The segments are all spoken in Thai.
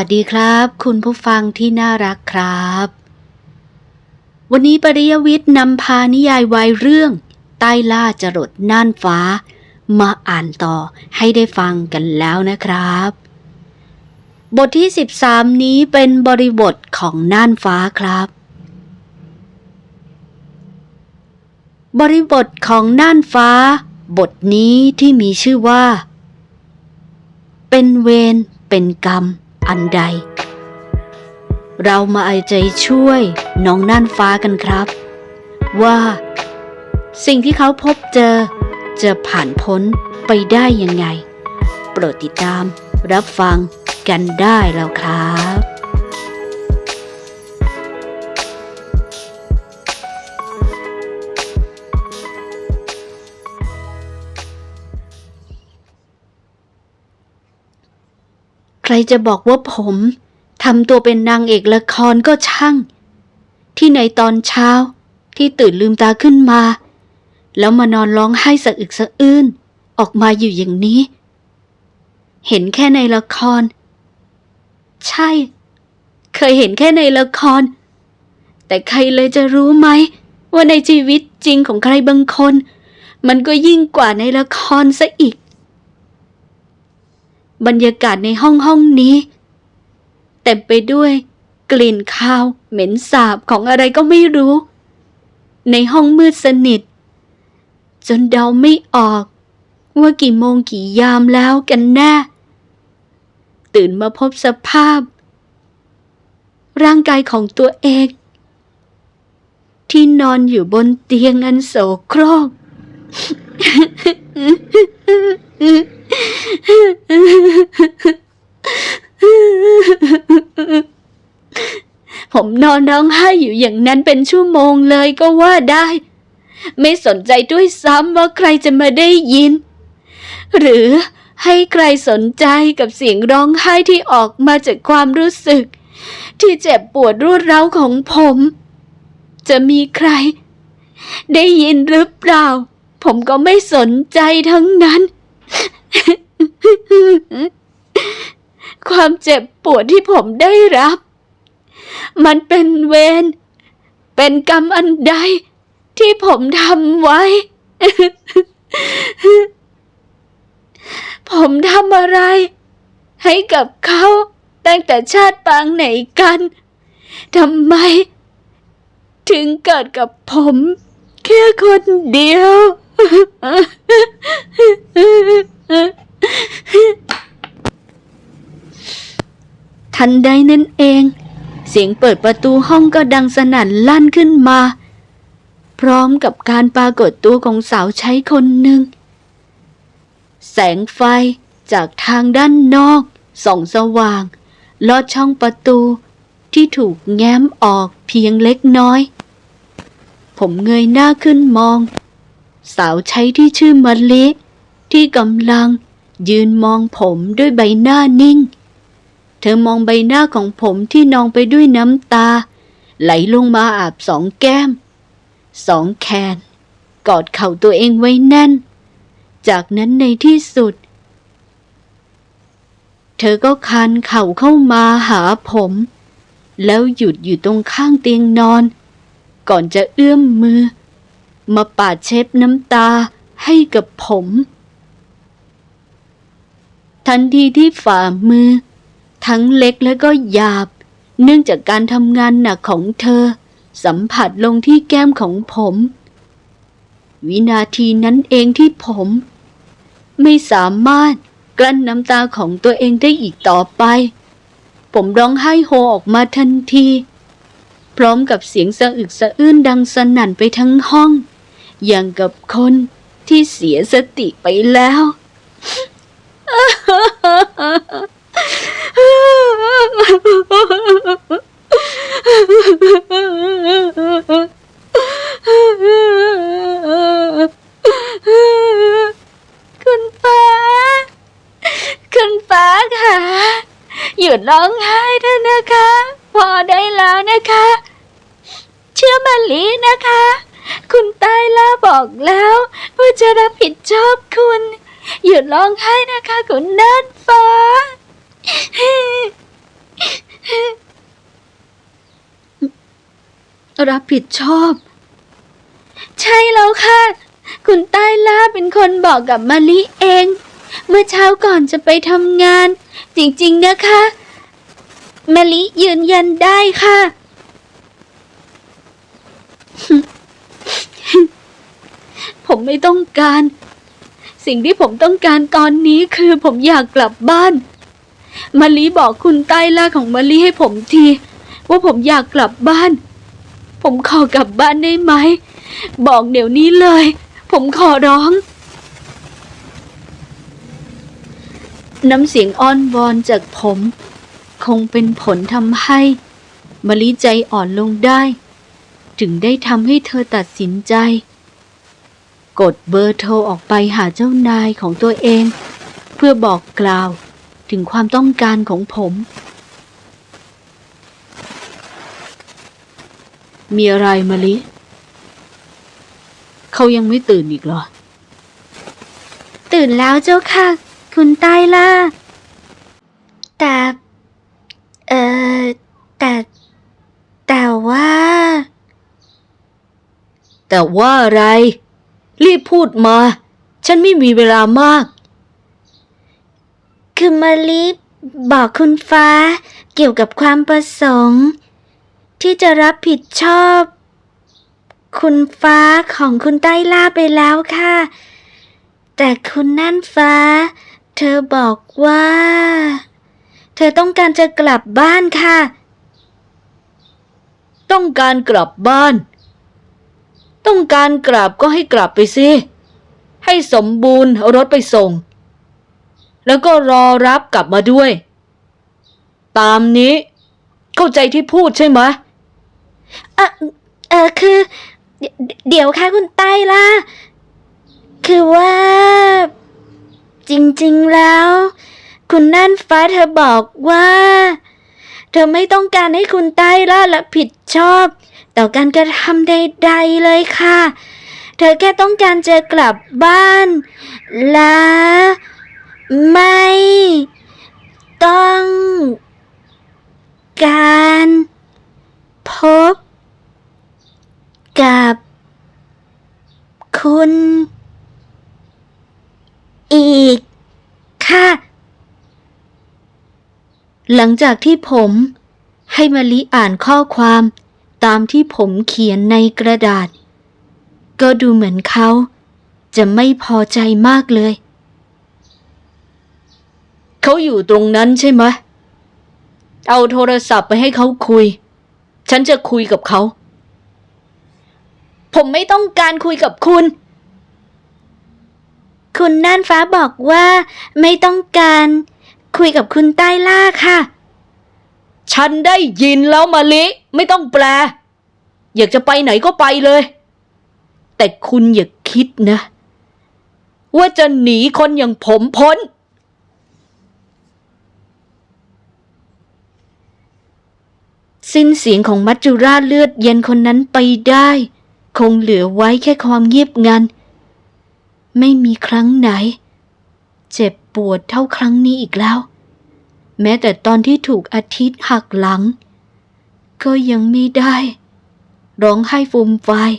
วัสดีครับ คุณผู้ฟังที่น่ารักครับ วันนี้ปริยวิทย์นำพานิยายวายเรื่อง ใต้ล่าจรดน่านฟ้า มาอ่านต่อให้ได้ฟังกันแล้วนะครับ บทที่ 13 นี้เป็นบริบทของน่านฟ้าครับ บริบทของน่านฟ้า บทนี้ที่มีชื่อว่า เป็นเวรเป็นกรรม อันใด เรามาเอาใจช่วยน้องน่านฟ้ากันครับ ว่า สิ่งที่เขาพบเจอ จะผ่านพ้นไปได้ยังไง โปรดติดตามรับฟังกันได้แล้วครับ ใครจะบอกว่าผมทำตัวเป็นนางเอกละครก็ช่าง ที่ในตอนเช้าที่ตื่นลืมตาขึ้นมา แล้วมานอนร้องไห้สะอึกสะอื้นออกมาอยู่อย่างนี้ เห็นแค่ในละคร ใช่ เคยเห็นแค่ในละคร แต่ใครเลยจะรู้ไหม ว่าในชีวิตจริงของใครบางคน มันก็ยิ่งกว่าในละครซะอีก บรรยากาศในห้องห้องนี้ เต็มไปด้วย กลิ่นคาว เหม็นสาบของอะไรก็ไม่รู้ ในห้องมืดสนิท จนเดาไม่ออก ว่ากี่โมงกี่ยามแล้วกันแน่ ตื่นมาพบสภาพ ร่างกายของตัวเอง ที่นอนอยู่บนเตียงอันโสโครก ผมนอนร้องไห้อยู่อย่างนั้นเป็นชั่วโมงเลยก็ว่าได้ ไม่สนใจด้วยซ้ำว่าใครจะมาได้ยิน หรือให้ใครสนใจกับเสียงร้องไห้ที่ออกมาจากความรู้สึก ที่เจ็บปวดรวดเร้าของผม จะมีใคร ได้ยินหรือเปล่า ผมก็ไม่สนใจทั้งนั้น ความเจ็บปวดที่ผมได้รับ มันเป็นเวร เป็นกรรมอันใด ที่ผมทำไว้ ผมทำอะไร ให้กับเขาตั้งแต่ชาติปางไหนกันทำไม ถึงเกิดกับผม แค่คนเดียว ทันใดนั่นเอง เสียงเปิดประตูห้องก็ดังสนั่นลั่นขึ้นมา พร้อมกับการปรากฏตัวของสาวใช้คนหนึ่ง แสงไฟจากทางด้านนอกส่องสว่าง ลอดช่องประตูที่ถูกแง้มออกเพียงเล็กน้อย ผมเงยหน้าขึ้นมอง สาวใช้ที่ชื่อมะลิที่กำลังยืนมองผมด้วยใบหน้านิ่ง เธอมองใบหน้าของผมที่นองไปด้วยน้ำตา ไหลลงมาอาบสองแก้ม สองแขน กอดเข่าตัวเองไว้แน่น จากนั้นในที่สุด เธอก็คานเข่าเข้ามาหาผม แล้วหยุดอยู่ตรงข้างเตียงนอน ก่อนจะเอื้อมมือ มาปาดเช็ดน้ำตาให้กับผม ทันทีที่ฝ่ามือ ทั้งเล็กและก็หยาบ เนื่องจากการทำงานหนักของเธอ สัมผัสลงที่แก้มของผม วินาทีนั้นเองที่ผม ไม่สามารถกลั้นน้ำตาของตัวเองได้อีกต่อไป ผมร้องไห้โฮออกมาทันที พร้อมกับเสียงสะอึกสะอื้นดังสนั่นไปทั้งห้อง อย่างกับคนที่เสียสติไปแล้ว คุณฟ้า คุณฟ้าค่ะ หยุดร้องไห้เถอะนะคะ พอได้แล้วนะคะ เชื่อมาลีนะคะ คุณใต้ล่าบอกแล้ว ว่าจะรับผิดชอบคุณ หยุดร้องไห้นะคะ คุณน่านฟ้า รับผิดชอบ ใช่แล้วค่ะ คุณใต้ล่าเป็นคนบอกกับมาลิเอง เมื่อเช้าก่อนจะไปทำงาน จริงๆนะคะมาลิยืนยันได้ค่ะ ผมไม่ต้องการ สิ่งที่ผมต้องการตอนนี้คือผมอยากกลับบ้านมาลิบอกคุณใต้ล่าของมาลิให้ผมที ว่าผมอยากกลับบ้าน ผมขอกลับบ้านได้ไหม บอกเดี๋ยวนี้เลย ผมขอร้อง น้ำเสียงอ้อนวอนจากผม คงเป็นผลทำให้มะลิใจอ่อนลงได้ ถึงได้ทำให้เธอตัดสินใจ กดเบอร์โทรออกไปหาเจ้านายของตัวเอง เพื่อบอกกล่าวถึงความต้องการของผม มีอะไรมะลิ เขายังไม่ตื่นอีกเหรอ ตื่นแล้วเจ้าค่ะ คุณใต้ล่ะแต่ เอ่อแต่ แต่ว่า แต่ว่าอะไร รีบพูดมา ฉันไม่มีเวลามาก คือมาลิบอกคุณฟ้า เกี่ยวกับความประสงค์ ที่จะรับผิดชอบ คุณฟ้าของคุณใต้ล่าไปแล้วค่ะ แต่คุณนั่นฟ้า เธอบอกว่า เธอต้องการจะกลับบ้านค่ะ ต้องการกลับบ้าน ต้องการกลับก็ให้กลับไปสิ ให้สมบูรณ์เอารถไปส่ง แล้วก็รอรับกลับมาด้วย ตามนี้ เข้าใจที่พูดใช่ไหมเออเออคือ เดี๋ยวค่ะคุณใต้ล่ะ คือว่า จริงๆแล้ว คุณนั่นฟ้าเธอบอกว่า เธอไม่ต้องการให้คุณใต้ล่ารับผิดชอบ ต่อการกระทำใดๆเลยค่ะ เธอแค่ต้องการจะกลับบ้าน และไม่ ต้องการพบกับคุณ อีก ค่ะ หลังจากที่ผมให้มะลิอ่านข้อความ ตามที่ผมเขียนในกระดาษ ก็ดูเหมือนเขาจะไม่พอใจมากเลย เขาอยู่ตรงนั้นใช่ไหม เอาโทรศัพท์ไปให้เขาคุย ฉันจะคุยกับเขา ผมไม่ต้องการคุยกับคุณ คุณน่านฟ้าบอกว่าไม่ต้องการคุยกับคุณใต้ล่าค่ะ ฉันได้ยินแล้วมาลิ ไม่ต้องแปล อยากจะไปไหนก็ไปเลย แต่คุณอย่าคิดนะ ว่าจะหนีคนอย่างผมพ้น สิ้นเสียงของมัจจุราชเลือดเย็นคนนั้นไปได้ คงเหลือไว้แค่ความเงียบงัน ไม่มีครั้งไหน เจ็บปวดเท่าครั้งนี้อีกแล้ว แม้แต่ตอนที่ถูกอาทิตย์หักหลัง ก็ยังไม่ได้ ร้องไห้ฟูมฟาย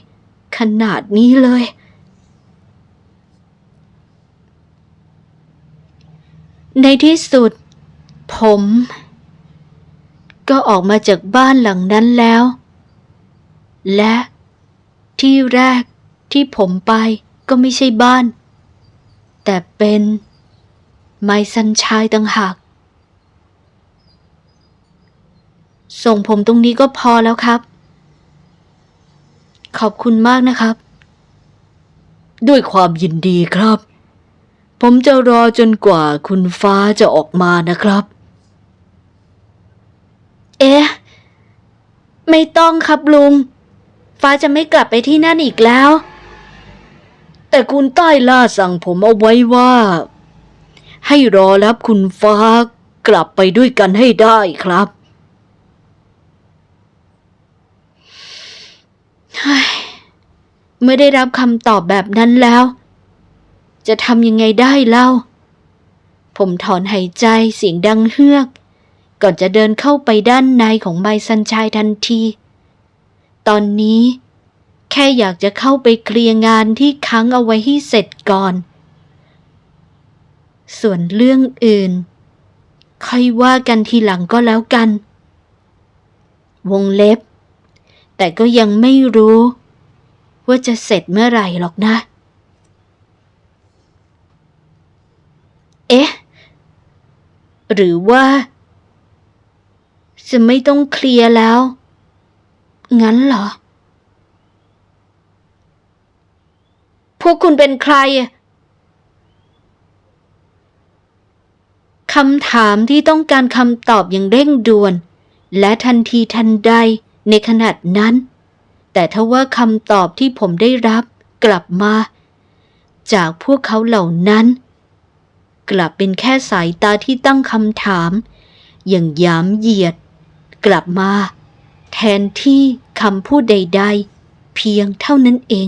ขนาดนี้เลย ในที่สุด ผม ก็ออกมาจากบ้านหลังนั้นแล้ว และที่แรกที่ผมไปก็ไม่ใช่บ้าน แต่เป็นไม้สันชายต่างหาก ส่งผมตรงนี้ก็พอแล้วครับ ขอบคุณมากนะครับ ด้วยความยินดีครับ ผมจะรอจนกว่าคุณฟ้าจะออกมานะครับ เอ๊ะ ไม่ต้องครับลุง ฟ้าจะไม่กลับไปที่นั่นอีกแล้ว แต่คุณใต้ล่าสั่งผมเอาไว้ว่า ให้รอรับคุณฟ้ากลับไปด้วยกันให้ได้ครับ เมื่อได้รับคำตอบแบบนั้นแล้ว จะทำยังไงได้เล่า ผมถอนหายใจเสียงดังเฮือก ก่อนจะเดินเข้าไปด้านในของไมซันชายทันที ตอนนี้แค่อยากจะเข้าไปเคลียร์งานที่ค้างเอาไว้ให้เสร็จก่อน ส่วนเรื่องอื่น ค่อยว่ากันทีหลังก็แล้วกัน วงเล็บ แต่ก็ยังไม่รู้ ว่าจะเสร็จเมื่อไหร่หรอกนะ เอ๊ะ หรือว่า จะไม่ต้องเคลียร์แล้ว งั้นเหรอ พวกคุณเป็นใครคำถามที่ต้องการคำตอบอย่างเร่งด่วน และทันทีทันใด ในขณะนั้น แต่ถ้าว่าคำตอบที่ผมได้รับกลับมา จากพวกเขาเหล่านั้น กลับเป็นแค่สายตาที่ตั้งคำถาม อย่างหยามเหยียด กลับมา แทนที่คำพูดใด ๆ เพียงเท่านั้นเอง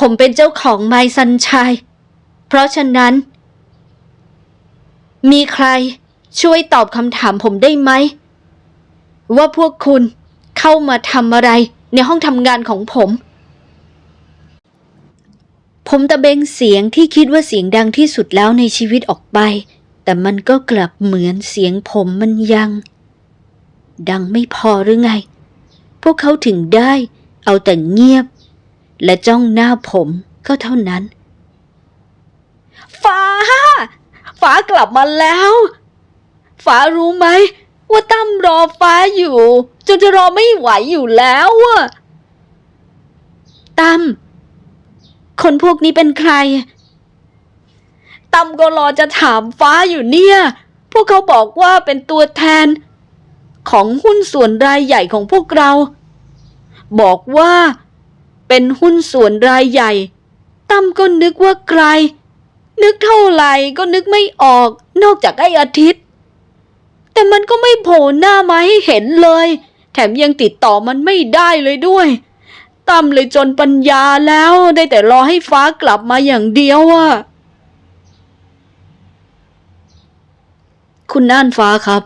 ผมเป็นเจ้าของไมซันชายเพราะฉะนั้น มีใคร ช่วยตอบคำถามผมได้ไหม ว่าพวกคุณเข้ามาทำอะไรในห้องทำงานของผม ผมตะเบงเสียงที่คิดว่าเสียงดังที่สุดแล้วในชีวิตออกไป แต่มันก็กลับเหมือนเสียงผมมันยัง ดังไม่พอหรือไง พวกเขาถึงได้ เอาแต่เงียบ และจ้องหน้าผมก็เท่านั้น ฟ้า ฟ้ากลับมาแล้ว ฟ้ารู้ไหมว่าตั้มรอฟ้าอยู่ จนจะรอไม่ไหวอยู่แล้วอะตั้มคนพวกนี้เป็นใครตั้มก็รอจะถามฟ้าอยู่เนี่ย พวกเขาบอกว่าเป็นตัวแทน ของหุ้นส่วนรายใหญ่ของพวกเรา บอกว่า เป็นหุ้นส่วนรายใหญ่ตั้มก็นึกว่าใคร นึกเท่าไหร่ก็นึกไม่ออก นอกจากไอ้อาทิตย์ แต่มันก็ไม่โผล่หน้ามาให้เห็นเลย แถมยังติดต่อมันไม่ได้เลยด้วยตั้มเลยจนปัญญาแล้วได้แต่รอให้ฟ้ากลับมาอย่างเดียวอะคุณน่านฟ้าครับ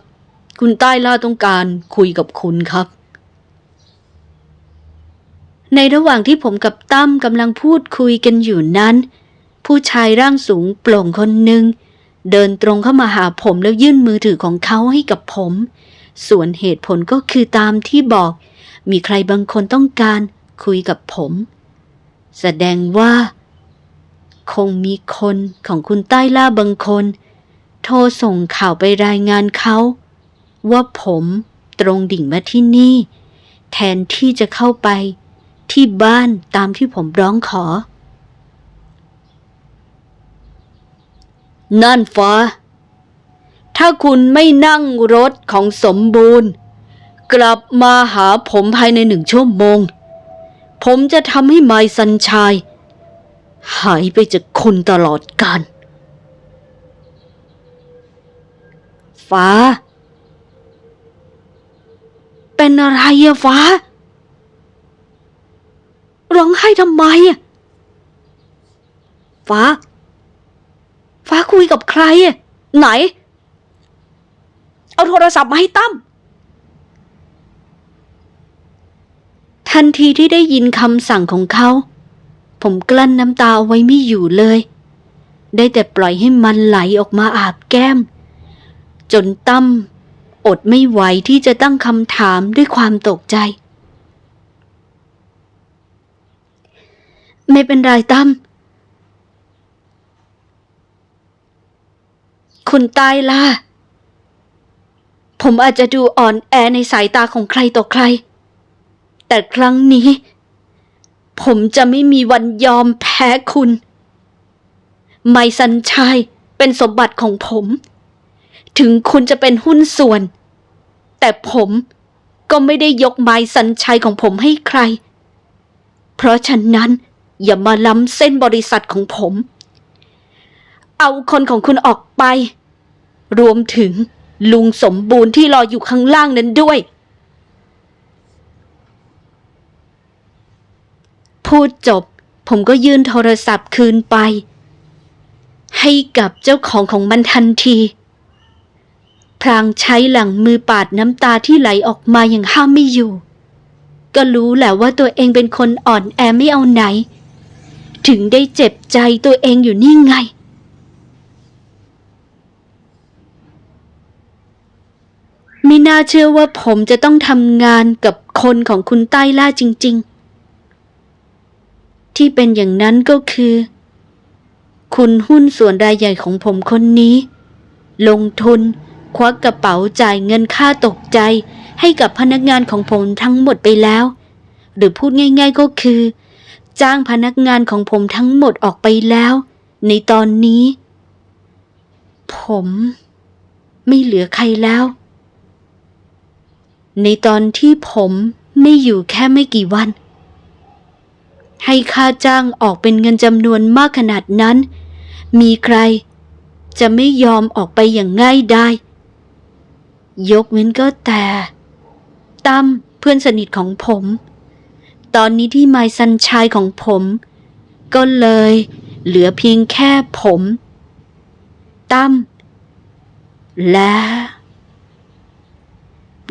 คุณใต้ล่าต้องการคุยกับคุณครับ ในระหว่างที่ผมกับตั้มกำลังพูดคุยกันอยู่นั้น ผู้ชายร่างสูงโปร่งคนหนึ่ง เดินตรงเข้ามาหาผมแล้วยื่นมือถือของเขาให้กับผม ส่วนเหตุผลก็คือตามที่บอก มีใครบางคนต้องการคุยกับผม แสดงว่า คงมีคนของคุณใต้ล่าบางคน โทรส่งข่าวไปรายงานเขา ว่าผมตรงดิ่งมาที่นี่ แทนที่จะเข้าไปที่บ้านตามที่ผมร้องขอ นั่นฟ้า ถ้าคุณไม่นั่งรถของสมบูรณ์ กลับมาหาผมภายในหนึ่งชั่วโมง ผมจะทำให้ไมซันชาย หายไปจากคุณตลอดกาลฟ้า เป็นอะไรอะฟ้า ร้องไห้ทำไมอะฟ้า ฟ้าคุยกับใครอะไหน เอาโทรศัพท์มาให้ตั้มทันทีที่ได้ยินคำสั่งของเขา ผมกลั้นน้ำตาเอาไว้ไม่อยู่เลย ได้แต่ปล่อยให้มันไหลออกมาอาบแก้ม จนตั้มอดไม่ไหวที่จะตั้งคำถามด้วยความตกใจ ไม่เป็นไรตั้ม คุณตายล่ะ ผมอาจจะดูอ่อนแอในสายตาของใครต่อใคร แต่ครั้งนี้ ผมจะไม่มีวันยอมแพ้คุณ ไมซันชายเป็นสมบัติของผม ถึงคุณจะเป็นหุ้นส่วน แต่ผมก็ไม่ได้ยกไมซันชายของผมให้ใคร เพราะฉะนั้นอย่ามาล้ำเส้นบริษัทของผม เอาคนของคุณออกไป รวมถึงลุงสมบูรณ์ที่รออยู่ข้างล่างนั้นด้วย พูดจบ ผมก็ยื่นโทรศัพท์คืนไป ให้กับเจ้าของของมันทันที พรางใช้หลังมือปาดน้ำตาที่ไหลออกมาอย่างห้ามไม่อยู่ ก็รู้แหละว่าตัวเองเป็นคนอ่อนแอไม่เอาไหน ถึงได้เจ็บใจตัวเองอยู่นี่ไง ไม่น่าเชื่อว่าผมจะต้องทำงานกับคนของคุณใต้ล่าจริง ๆ ที่เป็นอย่างนั้นก็คือ คุณหุ้นส่วนรายใหญ่ของผมคนนี้ ลงทุน ควักกระเป๋าจ่ายเงินค่าตกใจให้กับพนักงานของผมทั้งหมดไปแล้ว หรือพูดง่าย ๆก็คือ จ้างพนักงานของผมทั้งหมดออกไปแล้ว ในตอนนี้ ผม ไม่เหลือใครแล้ว ในตอนที่ผมไม่อยู่แค่ไม่กี่วัน ให้ค่าจ้างออกเป็นเงินจำนวนมากขนาดนั้น มีใครจะไม่ยอมออกไปอย่างง่ายได้ ยกเว้นก็แต่ตั้มเพื่อนสนิทของผม ตอนนี้ที่ไมซันชายของผม ก็เลยเหลือเพียงแค่ผมตั้มและ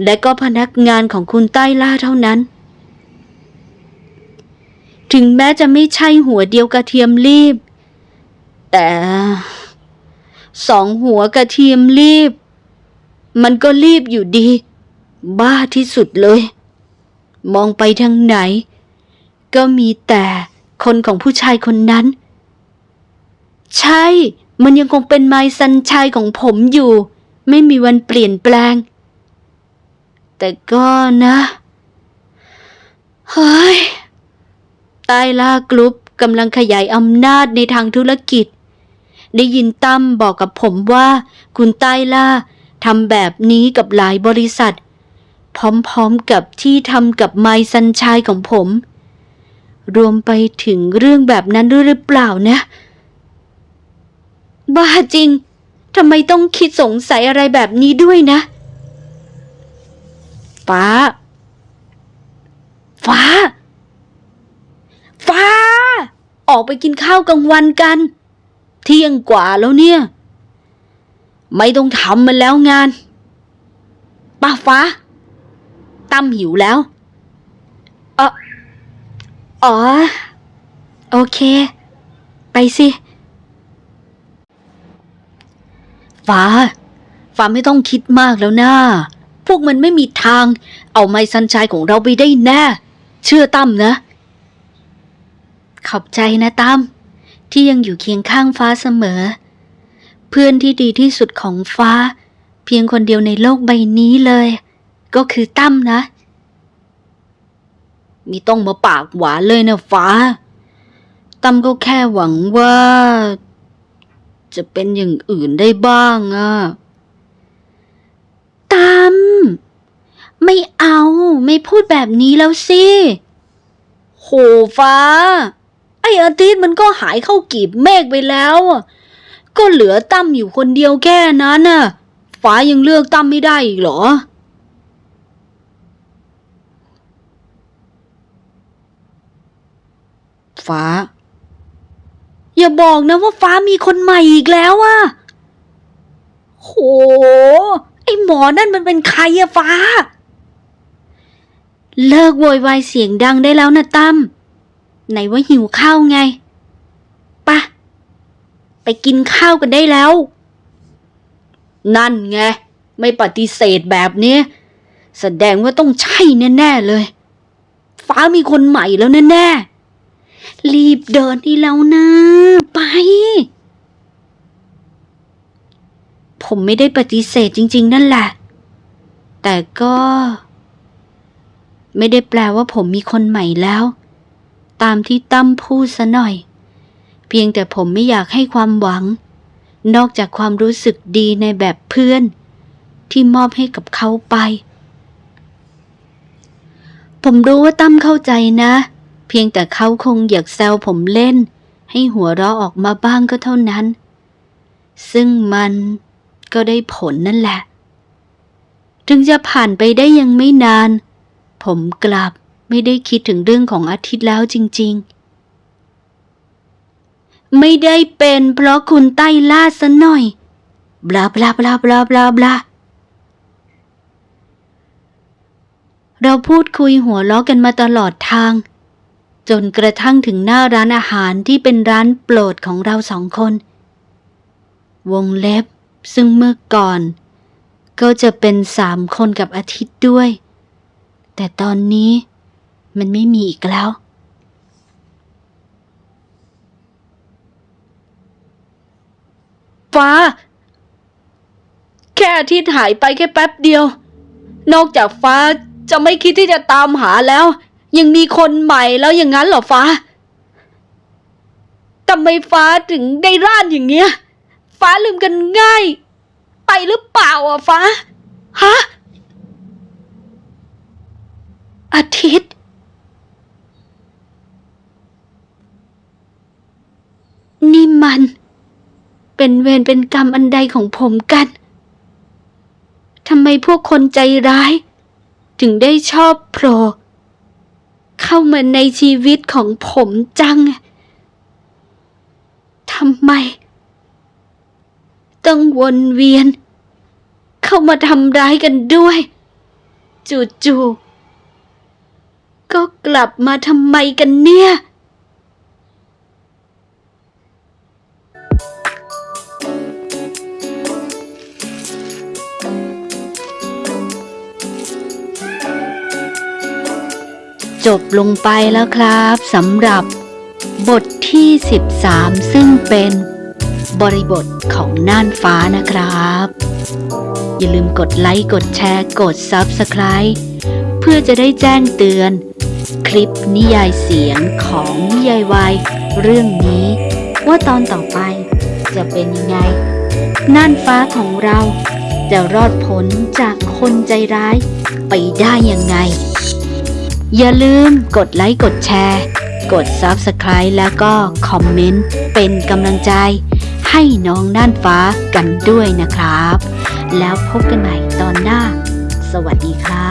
และก็พนักงานของคุณใต้ล่าเท่านั้น ถึงแม้จะไม่ใช่หัวเดียวกระเทียมรีบ แต่สองหัวกระเทียมรีบ มันก็รีบอยู่ดี บ้าที่สุดเลย มองไปทางไหน ก็มีแต่คนของผู้ชายคนนั้น ใช่ มันยังคงเป็นไมซันชายของผมอยู่ ไม่มีวันเปลี่ยนแปลง แต่ก็นะ เฮ้ย ใต้ล่ากรุ๊ปกำลังขยายอำนาจในทางธุรกิจ ได้ยินตั้มบอกกับผมว่า คุณใต้ล่าทำแบบนี้กับหลายบริษัท พร้อมๆกับที่ทำกับไมซันชายของผม รวมไปถึงเรื่องแบบนั้นด้วยหรือเปล่านะ บ้าจริงทำไมต้องคิดสงสัยอะไรแบบนี้ด้วยนะ ฟ้า ฟ้า ฟ้า ออกไปกินข้าวกลางวันกัน เที่ยงกว่าแล้วเนี่ย ไม่ต้องทำมันแล้วงาน ป้าฟ้า ตั้มหิวแล้วเอออ๋อ โอเค ไปสิ ฟ้า ฟ้าไม่ต้องคิดมากแล้วนะ พวกมันไม่มีทาง เอาไม้สันชายของเราไปได้แน่ เชื่อตั้มนะ ขอบใจนะตั้มที่ยังอยู่เคียงข้างฟ้าเสมอ เพื่อนที่ดีที่สุดของฟ้า เพียงคนเดียวในโลกใบนี้เลย ก็คือตั้มนะ มีต้องมาปากหวานเลยนะฟ้า ตั้มก็แค่หวังว่า จะเป็นอย่างอื่นได้บ้างอะตั้ มไม่เอาไม่พูดแบบนี้แล้วสิ โหฟ้า ไออาทิตย์มันก็หายเข้ากีบเมฆไปแล้วอะก็เหลือตั้มอยู่คนเดียวแค่นั้นน่ะ ฟ้ายังเลือกตั้มไม่ได้อีกเหรอ ฟ้า อย่าบอกนะว่าฟ้ามีคนใหม่อีกแล้วอะโห ไอหมอนั่นมันเป็นใครอะฟ้า เลิกโวยวายเสียงดังได้แล้วนะตั้มไหนว่าหิวข้าวไงปะไปกินข้าวกันได้แล้ว นั่นไง ไม่ปฏิเสธแบบนี้ แสดงว่าต้องใช่แน่ๆเลย ฟ้ามีคนใหม่แล้วแน่ๆรีบเดินที่แล้วนะ ไป ผมไม่ได้ปฏิเสธจริง ๆ นั่นแหละ แต่ก็ ไม่ได้แปลว่าผมมีคนใหม่แล้ว ตามที่ตั้มพูดซะหน่อย เพียงแต่ผมไม่อยากให้ความหวัง นอกจากความรู้สึกดีในแบบเพื่อน ที่มอบให้กับเขาไป ผมรู้ว่าตั้มเข้าใจนะ เพียงแต่เขาคงอยากแซวผมเล่น ให้หัวเราะออกมาบ้างก็เท่านั้นซึ่งมัน ก็ได้ผลนั่นแหละ ถึงจะผ่านไปได้ยังไม่นาน ผมกลับไม่ได้คิดถึงเรื่องของอาทิตย์แล้วจริง ๆ ไม่ได้เป็นเพราะคุณใต้ล่าซะหน่อยบลาบลาบลาบลาบลาบลาเราพูดคุยหัวล้อกันมาตลอดทาง จนกระทั่งถึงหน้าร้านอาหารที่เป็นร้านโปรดของเราสองคน วงเล็บ ซึ่งเมื่อก่อน ก็จะเป็นสามคนกับอาทิตย์ด้วย แต่ตอนนี้มันไม่มีอีกแล้ว ฟ้า แค่อาทิตย์หายไปแค่แป๊บเดียว นอกจากฟ้าจะไม่คิดที่จะตามหาแล้ว ยังมีคนใหม่แล้วอย่างนั้นเหรอฟ้าทำไมฟ้าถึงได้ร่านอย่างเงี้ย ฟ้าลืมกันง่าย ไปหรือเปล่าอะฟ้า ฮะ อาทิตย์ นี่มัน เป็นเวรเป็นกรรมอันใดของผมกัน ทำไมพวกคนใจร้าย ถึงได้ชอบโผล่เข้ามาในชีวิตของผมจัง ทำไม ต้องวนเวียน เข้ามาทำร้ายกันด้วย จู่ๆก็กลับมาทำไมกันเนี่ย จบลงไปแล้วครับสำหรับบทที่ 13 ซึ่งเป็น บริบทของน่านฟ้านะครับ อย่าลืมกดไลค์ กดแชร์ กด Subscribe เพื่อจะได้แจ้งเตือน คลิปนิยายเสียงของนิยายวายเรื่องนี้ ว่าตอนต่อไปจะเป็นยังไง น่านฟ้าของเราจะรอดพ้นจากคนใจร้ายไปได้ยังไง อย่าลืมกดไลค์ กดแชร์ กด Subscribe แล้วก็คอมเมนต์เป็นกำลังใจ ให้น้องน่านฟ้ากันด้วยนะครับ แล้วพบกันใหม่ตอนหน้า สวัสดีครับ